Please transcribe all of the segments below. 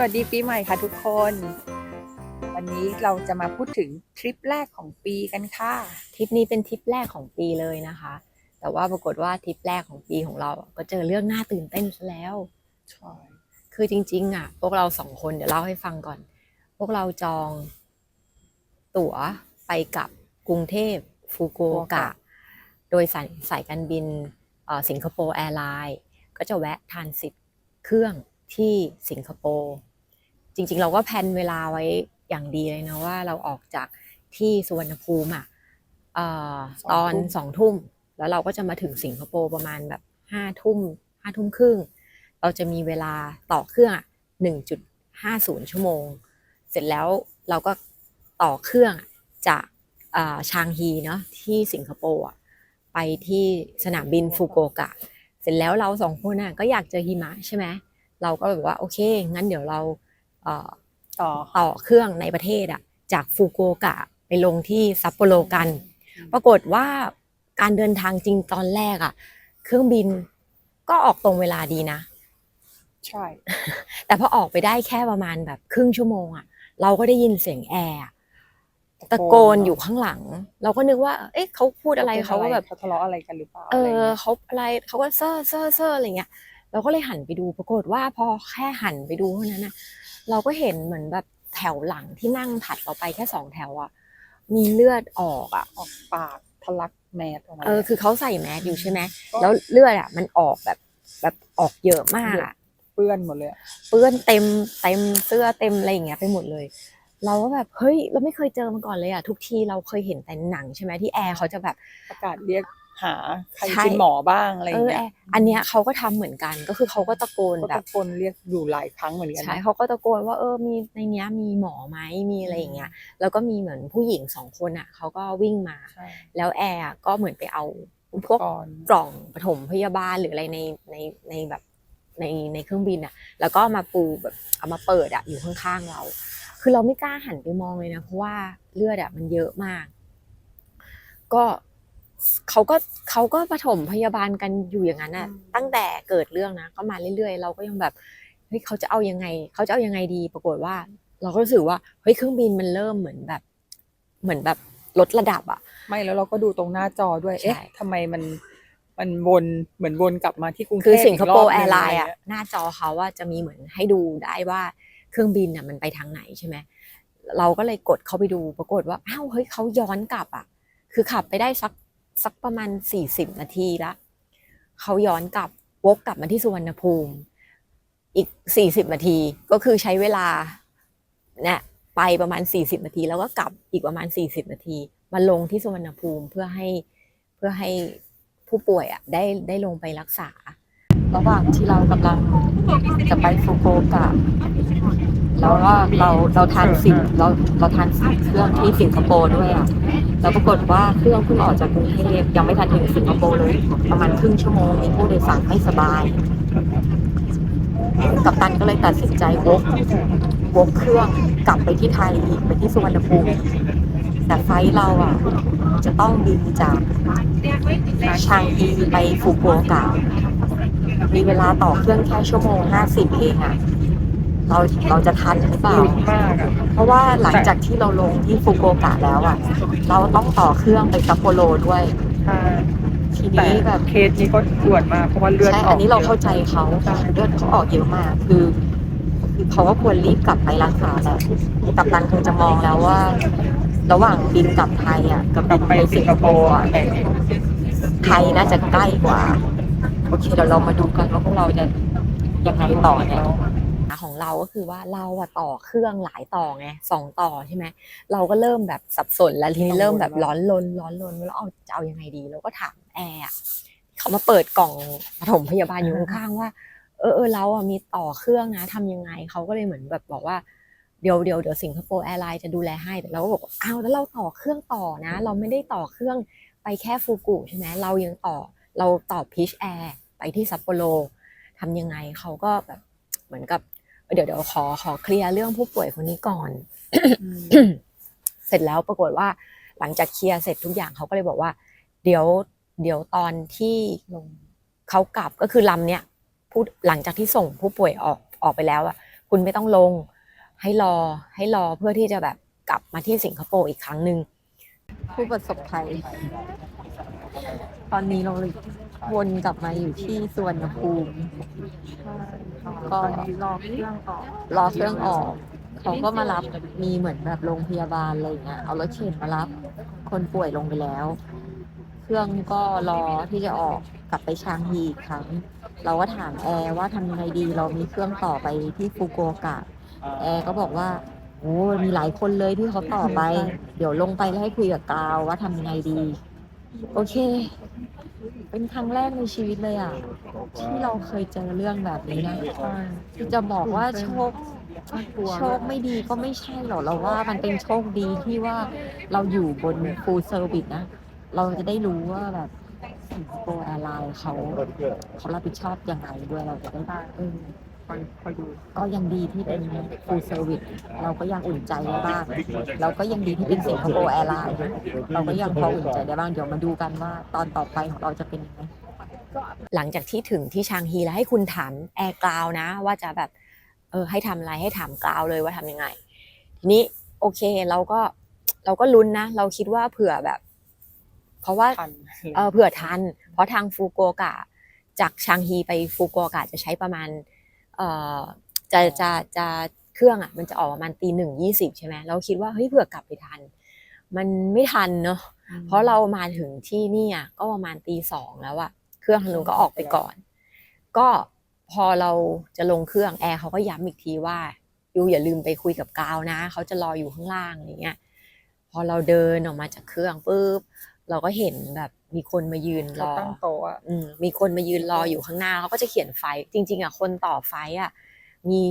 สวัสดีปีใหม่ค่ะทุกคน วันนี้เราจะมาพูดถึงทริปแรกของปีกันค่ะ ทริปนี้เป็นทริปแรกของปีเลยนะคะ แต่ว่าปรากฏว่าทริปแรกของปีของเราอะก็เจอเรื่องน่าตื่นเต้นซะแล้วใช่คือจริง ๆ อะ พวกเราสองคนเดี๋ยวเล่าให้ฟังก่อน พวกเราจองตั๋วไปกับกรุงเทพฟูกุโอกะ โดยสายสายการบินเอ่อสิงคโปร์แอร์ไลน์ก็จะแวะทานสิทธิ์เครื่องที่สิงคโปร์ จริง ๆ เราก็แพลนเวลาไว้อย่างดีเลยนะว่าเราออกจากที่สุวรรณภูมิอะเอ่อตอนสองทุ่ม แล้วเราก็จะมาถึงสิงคโปร์ประมาณแบบห้าทุ่มห้าทุ่มครึ่ง เราจะมีเวลาต่อเครื่องหนึ่งจุดห้าศูนย์ชั่วโมง เสร็จแล้วเราก็ต่อเครื่องอะจากอ่าชางฮีเนาะที่สิงคโปร์อะไปที่สนามบินฟุกุโอกะ เสร็จแล้วเราสองคนน่ะก็อยากเจอหิมะใช่ไหมเราก็แบบว่าโอเค งั้นเดี๋ยวเราเอ่อ ต่อต่อเครื่องในประเทศอะจากฟุกุโอกะไปลงที่ซัปโปโรกัน ปรากฏว่าการเดินทางจริงตอนแรกอะเครื่องบินก็ออกตรงเวลาดีนะ ใช่ แต่พอออกไปได้แค่ประมาณแบบครึ่งชั่วโมงอะเราก็ได้ยินเสียงแอร์อะตะโกนอยู่ข้างหลัง เราก็นึกว่า เอ๊ะเขาพูดอะไรเขาก็แบบเขาทะเลาะอะไรกันหรือเปล่าเออะไรอเงี้ยเขาอะไรเขาก็เซ่อเซ่อเซ่ออะไรเงี้ยเราก็เลยหันไปดูปรากฏว่าพอแค่หันไปดูเท่านั้นนะ เราก็เห็นเหมือนแบบแถวหลังที่นั่งถัดเราไปแค่สองแถวอะมีเลือดออกอะออกปากทะลักแมสออกมา เออคือเขาใส่แมสอยู่ใช่ไหมก็แล้วเลือดอะมันออกแบบแบบออกเยอะมากอะเปื้อนหมดเลยอะเปื้อนเต็มเต็มเสื้อเต็มอะไรอย่างเงี้ยไปหมดเลย เราก็แบบเฮ้ยเราไม่เคยเจอมาก่อนเลยอะทุกทีเราเคยเห็นแต่หนังใช่ไหมที่แอร์เขาจะแบบประกาศเรียก หาใครใช่เป็นหมอบ้างอะไรอเอย่างอเงี้แอยร์อันเนี้ยเขาก็ทำเหมือนกันก็คือเขาก็ตะโกนก็แบบตะโกนเรียกอยู่หลายครั้งเหมือนกันใช่นะเขาก็ตะโกนว่าเออมีในเนี้ยมีหมอไหมมีอะไรอย่างเงี้ยแล้วก็มีเหมือนผู้หญิงสองคนอะเขาก็วิ่งมาใช่แล้วแอร์อะก็เหมือนไปเอาพวกก่อนกล่องปฐมพยาบาลหรืออะไรในในในแบบในในเครื่องบินอะ แล้วก็มาปูแบบเอามาเปิดอะอยู่ข้างๆเรา คือเราไม่กล้าหันไปมองเลยนะเพราะว่าเลือดอะมันเยอะมาก ก็ เขาก็เขาก็ปฐมพยาบาลกันอยู่อย่างนั้นอะ ตั้งแต่เกิดเรื่องนะก็มาเรื่อยๆ เราก็ยังแบบเฮ้ยเขาจะเอายังไง เขาจะเอายังไงดี ปรากฏว่า เราก็รู้สึกว่าเฮ้ยเครื่องบินมันเริ่มเหมือนแบบ เหมือนแบบลดระดับอะ ไม่แล้วเราก็ดูตรงหน้าจอด้วยใช่เอ๊ะทำไมมันมันวนเหมือนวนกลับมาที่กรุงเทพคือสิงคโปร์กแอนึงร์ไลน์อะเงี้ยหน้าจอเขาว่าจะมีเหมือนให้ดูได้ว่าเครื่องบินอะมันไปทางไหนใช่ไหมเราก็เลยกดเข้าไปดูปรากฏว่าอ้าวเฮ้ยเขาย้อนกลับอะ คือขับไปได้สัก สักประมาณสี่สิบนาทีละเขาย้อนกลับวกกลับมาที่สุวรรณภูมิ อีกสี่สิบนาทีก็คือใช้เวลาเนี่ยไปประมาณสี่สิบนาที แล้วก็กลับอีกประมาณสี่สิบนาที มาลงที่สุวรรณภูมิเพื่อให้เพื่อให้ผู้ป่วยอะได้ได้ลงไปรักษา ระหว่างที่เรากำลังจะไปฟุกุโอกะแล้วก็เราเราทานสินเราเราทานสินเครื่องที่สิงคโปร์ด้วยอะ แล้วปรากฏว่าเครื่องเพิ่งออกจากกรุงเทพยังไม่ทันถึงสิงคโปร์เลย ประมาณครึ่งชั่วโมงมีผู้โดยสารไม่สบาย กัปตันก็เลยตัดสินใจวกวกเครื่องกลับไปที่ไทยอีกไปที่สุวรรณภูมิแต่ไฟเราอะ จะต้องบินจากชางฮีไปฟุกุโอกะมีเวลาต่อเครื่องแค่ชั่วโมงห้าสิบเองอะ เราเราจะทันหรือเปล่าลุ้นมากอะเพราะว่าหลังจากที่เราลงที่ฟุกุโอกะแล้วอะ เราต้องต่อเครื่องไปซัปโปโรด้วย ใช่ทีแต่นี้แบบเคสนี้ก็ด่วนมากเพราะว่าเลือดใช่ออัอนกนี้เรายอะเข้าใจเขาเลือดเขาออกเยอะมาก คือคือเขาก็ควรรีบกลับไปรักษาแหละกัปตันคงจะมองแล้วว่า ระหว่างบินกลับไทยอะกับกลับิบนไปไปสิสิงงคคโปโปร์ร์อะอะไทยน่าจะใกล้กว่า โอเคเดี๋ยวเรามาดูกันว่าพวกเราจะยังไงต่อเนี่ยของ เราก็คือว่าเราอะต่อเครื่องหลายต่อไงสองต่อใช่ไหมเราก็เริ่มแบบสับสนแล้วทีนี้เริ่มแบบร้อนรนร้อนรนแล้วเอาจะเอายังไงดีเราก็ถามแอร์อะเขามาเปิดกล่องปฐมพยาบาลอยู่ข้างๆว่าเออเออเราอะมีต่อเครื่องนะทำยังไงเขาก็เลยเหมือนแบบบอกว่าเดี๋ยวเดี๋ยวเดี๋ยวสิงคโปร์แอร์ไลน์จะดูแลให้แต่เราก็บอกว่าอ้าวแล้วเราต่อเครื่องต่อนะ เราไม่ได้ต่อเครื่องไปแค่ฟูกุใช่ไหมเรายังต่อเราต่อพิชแอร์ไปที่ซัปโปโรทำยังไงเขาก็แบบเหมือนกับ เดี๋ยวเดี๋ยวขอขอเคลียร์เรื่องผู้ป่วยคนนี้ก่อนอืมเสร็จแล้วปรากฏว่า หลังจากเคลียร์เสร็จทุกอย่างเขาก็เลยบอกว่า เดี๋ยวเดี๋ยวตอนที่ลงเขากลับก็คือลำเนี้ยผู้หลังจากที่ส่งผู้ป่วยออกออกไปแล้วอะคุณไม่ต้องลง ให้รอให้รอเพื่อที่จะแบบกลับมาที่สิงคโปร์อีกครั้งหนึ่งผู้ประสบภัย ตอนนี้เรา วนกลับมาอยู่ที่สวนภูมิก็รอเครื่องออกรอเครื่องออกเขาก็มารับมีเหมือนแบบโรงพยาบาลอะไรอย่างเงี้ยเอารถเข็นมารับ คนป่วยลงไปแล้ว เครื่องก็รอที่จะออกกลับไปชางฮีอีกครั้ง เราก็ถามแอร์ว่าทำยังไงดี เรามีเครื่องต่อไปที่ฟุกุโอกะ แอร์ก็บอกว่าโอ้มีหลายคนเลยที่เขาต่อไป เดี๋ยวลงไปแล้วให้คุยกับกาวว่าทำยังไงดี โอเค เป็นครั้งแรกในชีวิตเลยอะ ที่เราเคยเจอเรื่องแบบนี้นะจะบอกว่าโชคโชคไม่ดีก็ไม่ใช่หรอกเราว่ามันเป็นโชคดีที่ว่าเราอยู่บนฟูลเซอร์วิสนะ เราจะได้รู้ว่าแบบสิงคโปร์แอร์ไลน์เขาเขารับผิดชอบยังไงด้วยเราจะได้เออ คอยคอยดูก็ยังดีที่เป็น full service เราก็ยังอุ่นใจได้บ้าง เราก็ยังดีที่เป็นสิงคโปร์แอร์ไลน์เราก็ยังพออุ่นใจได้บ้างเดี๋ยวมาดูกันว่าตอนต่อไปของเราจะเป็นยังไงหลังจากที่ถึงที่ชางฮีแล้วให้คุณถามแอร์กราวนะ ว่าจะแบบเออให้ทำอะไรให้ถามกราวเลยว่าทำยังไง ทีนี้โอเคเราก็เราก็ลุ้นนะ เราคิดว่าเผื่อแบบ เพราะว่าเออเผื่อทัน เพราะทางฟูโกกะ จากชางฮีไปฟูโกกะจะใช้ประมาณ จะจะจะเครื่องอะมันจะออกประมาณตีหนึ่งยี่สิบใช่ไหมเราคิดว่าเฮ้ยเผื่อกลับไปทัน มันไม่ทันเนาะเพราะเรามาถึงที่นี่อะก็ประมาณตีสองแล้วอะเครื่องทางนู้นก็ออกไปก่อน ก็พอเราจะลงเครื่องแอร์เขาก็ย้ำอีกทีว่ายูอย่าลืมไปคุยกับกาวนะเขาจะรออยู่ข้างล่างอะไรเงี้ยพอเราเดินออกมาจากเครื่องปุ๊บเราก็เห็นแบบ มีคนมายืนรเขาอตั้งโต๊ะอะอืมมีคนมายืนรออยู่ข้างหน้าเขาก็จะเขียนไฟ จริง ๆอะคนต่อไฟอะมี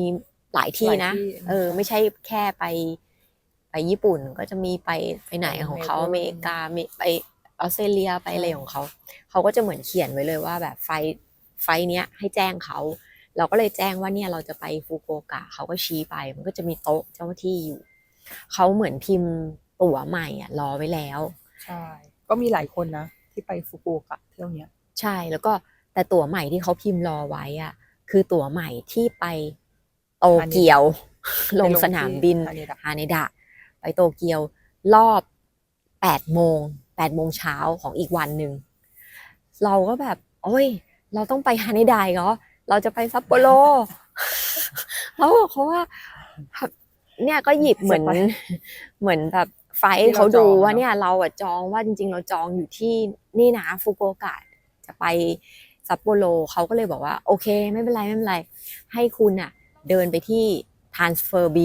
หลายที่นะหลายที่เออ ไม่ใช่แค่ไป ไปญี่ปุ่นก็จะมีไปไปไหนของเขาเมลเบิร์นอเมริกาเมไปออสเตรเลียไปอะไรของเขา เขาก็จะเหมือนเขียนไว้เลยว่าแบบไฟไฟเนี้ยให้แจ้งเขาเราก็เลยแจ้งว่าเนี่ยเราจะไปฟุกุโอกะเขาก็ชี้ไป มันก็จะมีโต๊ะเจ้าหน้าที่อยู่ เขาเหมือนพิมพ์ตั๋วใหม่อะรอไว้แล้ว ใช่ ก็มีหลายคนนะ ที่ไปฟุกุโอกะเที่ยวเนี้ยใช่แล้วก็แต่ตั๋วใหม่ที่เขาพิมพ์รอไว้อะ คือตั๋วใหม่ที่ไปโตเกียว ลงสนามบินฮาเนดะฮาเนดะไปโตเกียวรอบแปดโมงแปดโมงเช้าของอีกวันหนึ่ง เราก็แบบ โอ้ย เราต้องไปฮาเนดะอีกเหรอเราจะไปซัปโปโรแล้วบอกเขาว่า เนี่ยก็หยิบเหมือนจะไปเหมือนแบบ ไฟล์ที่เราเขาดูจองว่าเนอะเนี่ยเราอะจองว่าจริง ๆ เราจองอยู่ที่นี่นะฟุกุโอกะจะไปซัปโปโรเขาก็เลยบอกว่า โอเค ไม่เป็นไร ไม่เป็นไร ให้คุณอะเดินไปที่ transfer B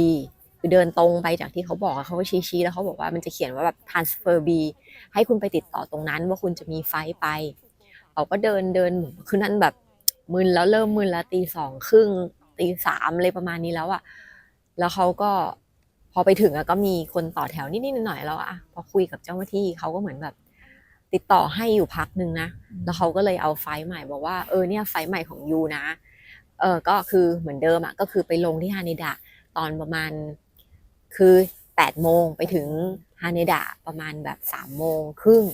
คือเดินตรงไปจากที่เขาบอกอะเขาก็ชี้ๆแล้วเขาบอกว่ามันจะเขียนว่าแบบ transfer B ให้คุณไปติดต่อตรงนั้นว่าคุณจะมีไฟล์ไปเราก็เดินเดินคือนั้นแบบมึนแล้วเริ่มมึนแล้วตีสองครึ่งตีสามอะไรประมาณนี้แล้วอะแล้วเขาก็ พอไปถึงอะก็มีคนต่อแถวนิดๆหน่อยๆแล้วอะพอคุยกับเจ้าหน้าที่เขาก็เหมือนแบบ ติดต่อให้อยู่พักหนึ่งนะแล้วเขาก็เลยเอาไฟล์ใหม่บอกว่าเออเนี่ยไฟล์ใหม่ของยูนะเออก็คือเหมือนเดิมอะก็คือไปลงที่ฮานิดะตอนประมาณคือแปดโมงไปถึงฮานิดะประมาณแบบสามโมงครึ่ง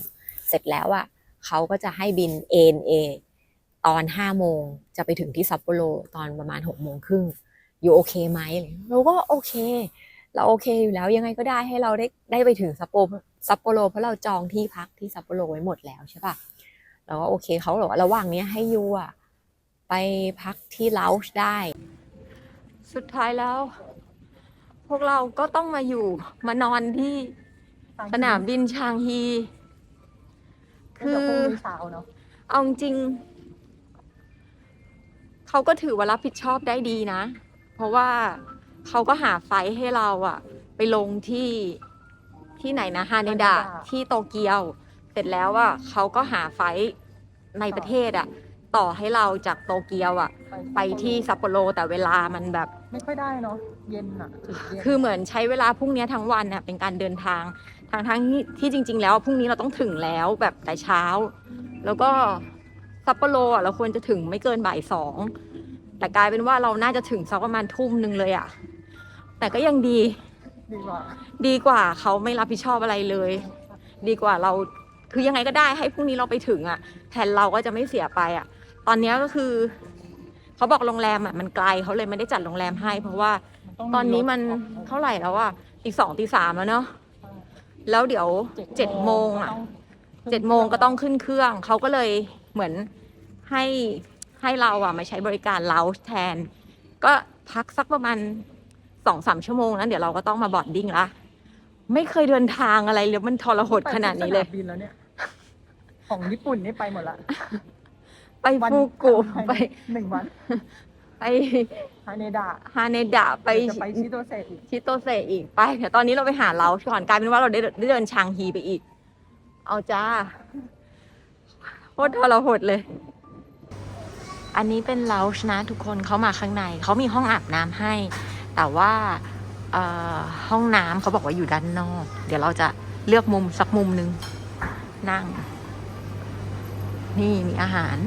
เสร็จแล้วอะเขาก็จะให้บิน ANA ตอนห้าโมงจะไปถึงที่ซัปโปโรตอนประมาณหกโมงครึ่งอยู่โอเคไหมอะไรเงี้ยเราก็โอเค เราโอเคอยู่แล้วยังไงก็ได้ให้เราได้ได้ไปถึงซัปโปซัปโปโรเพราะเราจองที่พักที่ซัปโปโรไว้หมดแล้วใช่ปะเราก็โอเคเขาบอกว่าระหว่างเนี้ยให้ยูอะไปพักที่เลาช์ได้ สุดท้ายแล้ว พวกเราก็ต้องมาอยู่มานอนที่สนามบินชางฮี คือเช้าเนาะเอาจริงๆเขาก็ถือว่ารับผิดชอบได้ดีนะ เพราะว่า เขาก็หาไฟล์ให้เราอะไปลงที่ที่ไหนนะฮาเนดะที่โตเกียว เสร็จแล้วอะเขาก็หาไฟล์ในประเทศอะต่อให้เราจากโตเกียวอะไปที่ซัปโปโรแต่เวลามันแบบ ไม่ค่อยได้เนาะเย็นอะถึงเย็นคือเหมือนใช้เวลาพรุ่งนี้ทั้งวันน่ะเป็นการเดินทางทางทั้งที่ที่จริง ๆ แล้วพรุ่งนี้เราต้องถึงแล้วแบบแต่เช้า แล้วก็ซัปโปโรอะเราควรจะถึงไม่เกินบ่ายสองแต่กลายเป็นว่าเราน่าจะถึงสักประมาณทุ่มหนึ่งเลยอะ แต่ก็ยังดี ดีกว่า ดีกว่าเขาไม่รับผิดชอบอะไรเลย ดีกว่าเราคือยังไงก็ได้ให้พรุ่งนี้เราไปถึงอะแทนเราก็จะไม่เสียไปอะ ตอนเนี้ยก็คือ เขาบอกโรงแรมอะมันไกลเขาเลยไม่ได้จัดโรงแรมให้ เพราะว่าตอนนี้มันเท่าไหร่แล้วอะตีสองตีสามแล้วเนาะแล้วเดี๋ยวเจ็ดโมงอะเจ็ดโมงก็ต้องขึ้นเครื่อง เขาก็เลยเหมือนให้ให้เราอะมาใช้บริการเลาแทน ก็พักสักประมาณ สองสามชั่วโมงนั้นเดี๋ยวเราก็ต้องมาบอร์ดดิ้งละไม่เคยเดินทางอะไรเลยมันทรหดขนาดนี้เลยบินแล้วเนี่ย ของญี่ปุ่นนี่ไปหมดละไปฟูกุไปหนึ่งวันไปฮาเนดะฮาเนดะไปจะไปชิโตเซอีกชิโตเซอีกไปเดี๋ยวตอนนี้เราไปหาเราก่อนกลายเป็นว่าเราได้ได้เดินชางฮีไปอีก เอาจ้าโคตรทรหดเลย อันนี้เป็นเลาชนะทุกคนเขามาข้างในเขามีห้องอาบน้ำให้ แต่ว่าห้องน้ำเขาบอกว่าอยู่ด้านนอก เดี๋ยวเราจะเลือกมุมสักมุมหนึ่งนั่ง นี่มีอาหาร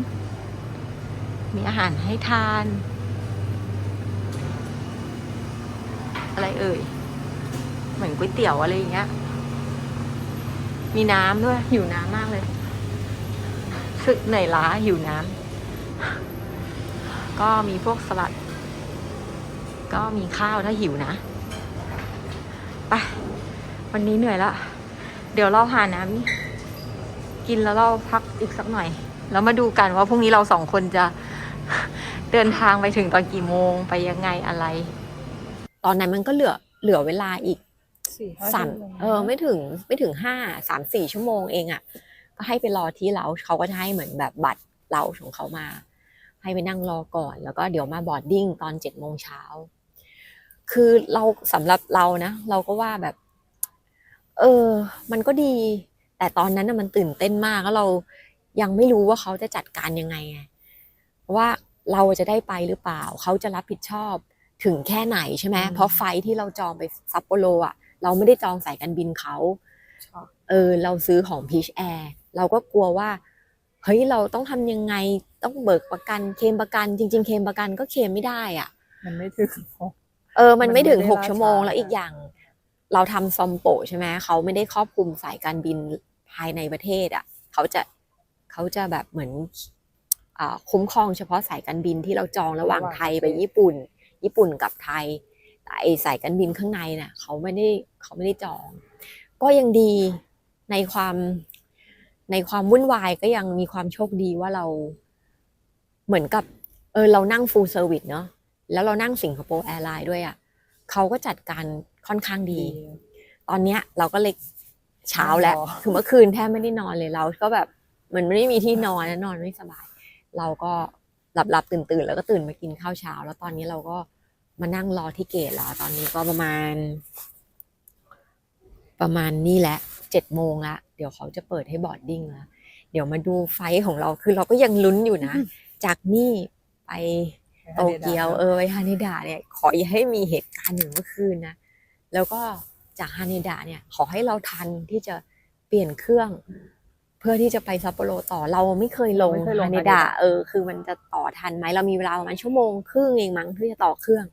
มีอาหารให้ทาน อะไรเอ่ย เหมือนก๋วยเตี๋ยวอะไรอย่างเงี้ย มีน้ำด้วย หิวน้ำมากเลยสึกเหนื่อยล้าหิวน้ำก็มีพวกสลัด ก็มีข้าวถ้าหิวนะไปวันนี้เหนื่อยแล้วเดี๋ยวเราหาน้ำกินแล้วเราพักอีกสักหน่อย แล้วมาดูกันว่าพรุ่งนี้เราสองคนจะเดินทางไปถึงตอนกี่โมงไปยังไงอะไร ตอนนั้นมันก็เหลือเหลือเวลาอีกสี่ห้าสามชั่วโงเออไม่ถึงไม่ถึงห้าสามสี่ชั่วโมงเองอะ่ะ ก็ให้ไปรอที่เราเขาก็จะให้เหมือนแบบบัตรเราของเขามา ให้ไปนั่งรอก่อน แล้วก็เดี๋ยวมาบอร์ดดิ้งตอนเจ็ดโมงเช้า คือเราสำหรับเรานะ เราก็ว่าแบบ เออ มันก็ดี แต่ตอนนั้นน่ะมันตื่นเต้นมากแล้วเรายังไม่รู้ว่าเขาจะจัดการยังไงไงว่าเราจะได้ไปหรือเปล่า เขาจะรับผิดชอบถึงแค่ไหนใช่ไหมเพราะไฟล์ที่เราจองไปซัปโปโรอะ เราไม่ได้จองสายการบินเขาชอบเออ เราซื้อของพีชแอร์เราก็กลัวว่า เฮ้ย เราต้องทำยังไง ต้องเบิกประกัน เคลมประกัน จริง ๆ เคลมประกันก็เคลมไม่ได้อะ มันไม่ถึงหก เออ มันไม่ถึงมันไม่ได้หกชั่วโมงล่าช้าแล้วอีกอย่าง เราทำซอมโปะใช่ไหมเขาไม่ได้ครอบคลุมสายการบินภายในประเทศอะเขาจะเขาจะแบบเหมือนอ่าคุ้มครองเฉพาะสายการบินที่เราจองระหว่างไทยไปญี่ปุ่น ญี่ปุ่นกับไทยแต่ไอสายการบินข้างในน่ะเขาไม่ได้เขาไม่ได้จอง ก็ยังดีในความในความวุ่นวายก็ยังมีความโชคดีว่าเราเหมือนกับ เออเรานั่ง full service เนาะ แล้วเรานั่งสิงคโปร์แอร์ไลน์ด้วยอะ่ะเขาก็จัดการค่อนข้างดี ตอนเนี้ยเราก็เลยเช้าแล้วรอคือเมื่อคืนแทบไม่ได้นอนเลยเราก็แบบเหมันไม่มีที่นอนนะนอนไม่สบาย เราก็หลับหลับตื่นตื่นๆแล้วก็ตื่นมากินข้าวเช้า แล้วตอนนี้เราก็มานั่งรอที่เกตแล้ว ตอนนี้ก็ประมาณ ประมาณนี่แหละเจ็ดโมงละเดี๋ยวเขาจะเปิดให้บอร์ดดิ้งแล้วเดี๋ยวมาดูไฟท์ของเราคือเราก็ยังลุ้นอยู่นะ จากนี่ไป โตเกียวเออไปฮานิดะเนี่ยขออย่าให้มีเหตุการณ์หนึ่งเมื่อคืนนะแล้วก็จากฮานิดะเนี่ยขอให้เราทันที่จะเปลี่ยนเครื่อง เพื่อที่จะไปซัปโปโรต่อเราไม่เคยลงเราไม่เคยลงฮานิฮานิดะดะเออคือมันจะต่อทันไหมเรามีเวลาประมาณชั่วโมงครึ่งเองมั้งที่จะต่อเครื่อง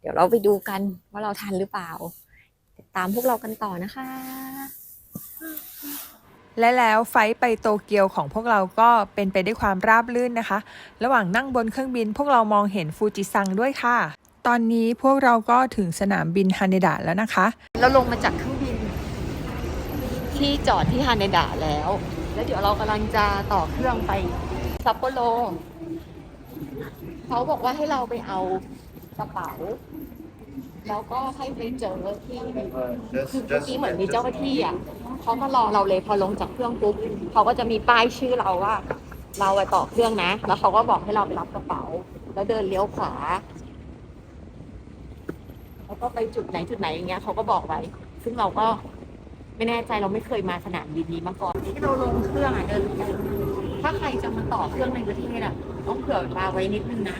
เดี๋ยวเราไปดูกันว่าเราทันหรือเปล่าติดตามพวกเรากันต่อนะคะ และแล้วไฟไปโตเกียวของพวกเราก็เป็นไปด้วยความราบรื่นนะคะ ระหว่างนั่งบนเครื่องบินพวกเรามองเห็นฟูจิซังด้วยค่ะ ตอนนี้พวกเราก็ถึงสนามบินฮาเนดะแล้วนะคะ เราลงมาจากเครื่องบิน ที่จอดที่ฮาเนดะแล้ว แล้วเดี๋ยวเรากำลังจะต่อเครื่องไปซัปโปโรเขาบอกว่าให้เราไปเอากระเป๋า แล้วก็ให้ไปเจอที่คือเมื่อกี้เหมือนมีเจ้าหน้าที่อะเขามารอเราเลยพอลงจากเครื่องปุ๊บเขาก็จะมีป้ายชื่อเราว่า เราไปต่อเครื่องนะ แล้วเขาก็บอกให้เราไปรับกระเป๋า แล้วเดินเลี้ยวขวาแล้วก็ไปจุดไหนจุดไหนอย่างเงี้ยเขาก็บอกไว้ ซึ่งเราก็ไม่แน่ใจเราไม่เคยมาสนามบินนี้มาก่อนที่เราลงเครื่องอะเดินถ้าใครจะมาต่อเครื่องในประเทศอะต้องเผื่อเวลาไว้นิดนึงนะ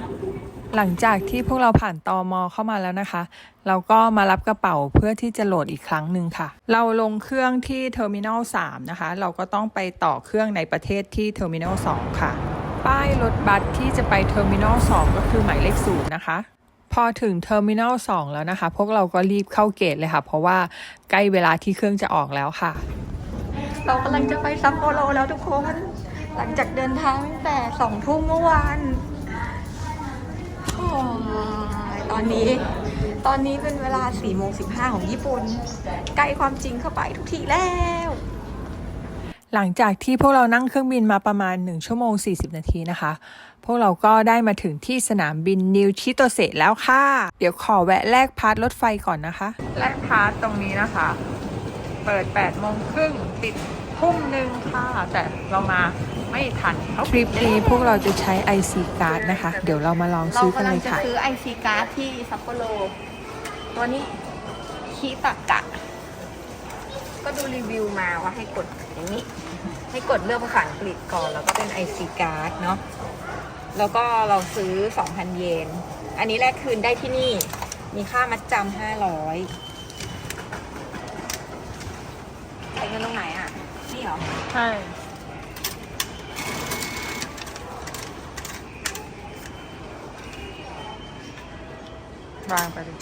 หลังจากที่พวกเราผ่านตอมอเข้ามาแล้วนะคะ เราก็มารับกระเป๋าเพื่อที่จะโหลดอีกครั้งหนึ่งค่ะ เราลงเครื่องที่เทอร์มินอล3นะคะ เราก็ต้องไปต่อเครื่องในประเทศที่เทอร์มินอล2ค่ะ ป้ายรถบัสที่จะไปเทอร์มินอล2ก็คือหมายเลขศูนย์นะคะ พอถึงเทอร์มินอล2แล้วนะคะ พวกเราก็รีบเข้าเกตเลยค่ะ เพราะว่าใกล้เวลาที่เครื่องจะออกแล้วค่ะ เรากำลังจะไปซัปโปโรแล้วทุกคน หลังจากเดินทางตั้งแต่สองทุ่มเมื่อวาน อนนี้ ตอนนี้เป็นเวลา4โมง15ของญี่ปุ่น ใกล้ความจริงเข้าไปทุกทีแล้ว หลังจากที่พวกเรานั่งเครื่องบินมาประมาณ 1 ชั่วโมง 40 นาทีนะคะ พวกเราก็ได้มาถึงที่สนามบินนิวชิโตเซะแล้วค่ะ เดี๋ยวขอแวะแลกพาสรถไฟก่อนนะคะ แลกพาสตรงนี้นะคะ เปิด8โมงครึ่งปิดทุ่มหนึ่งค่ะ แต่เรามา ไม่ทันทริปนี้พวกเราจะใช้ IC card นะคะ เดี๋ยวเรามาลองเราซื้อกันกำลัเลงยจะค่ะ ซื้อ IC การ์ดที่ซัปโปโร ตัวนี้คีตากะ ก็ดูรีวิวมาว่าให้กดอย่างนี้ ให้กดเลือกภาษาอังกฤษก่อน แล้วก็เป็น IC การ์ดเนาะแล้วก็เราซื้อ 2,000 เยน อันนี้แลกคืนได้ที่นี่ มีค่ามัดจำ500ใช้เงินตรงไหนอะ นี่เหรอ ใช่ วางไปเลย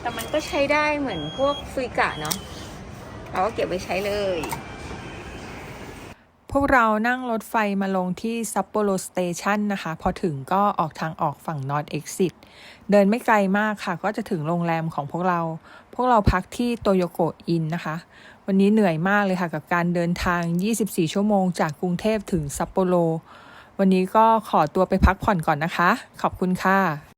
แต่มันก็ใช้ได้เหมือนพวกซุยกะเนาะเราก็เก็บไว้ใช้เลย พวกเรานั่งรถไฟมาลงที่ซัปโปโรสเตชันนะคะ พอถึงก็ออกทางออกฝั่ง North Exit เดินไม่ไกลมากค่ะ ก็จะถึงโรงแรมของพวกเรา พวกเราพักที่โตโยโกะอินนะคะ วันนี้เหนื่อยมากเลยค่ะกับการเดินทาง 24 ชั่วโมงจากกรุงเทพถึงซัปโปโร วันนี้ก็ขอตัวไปพักผ่อนก่อนนะคะ ขอบคุณค่ะ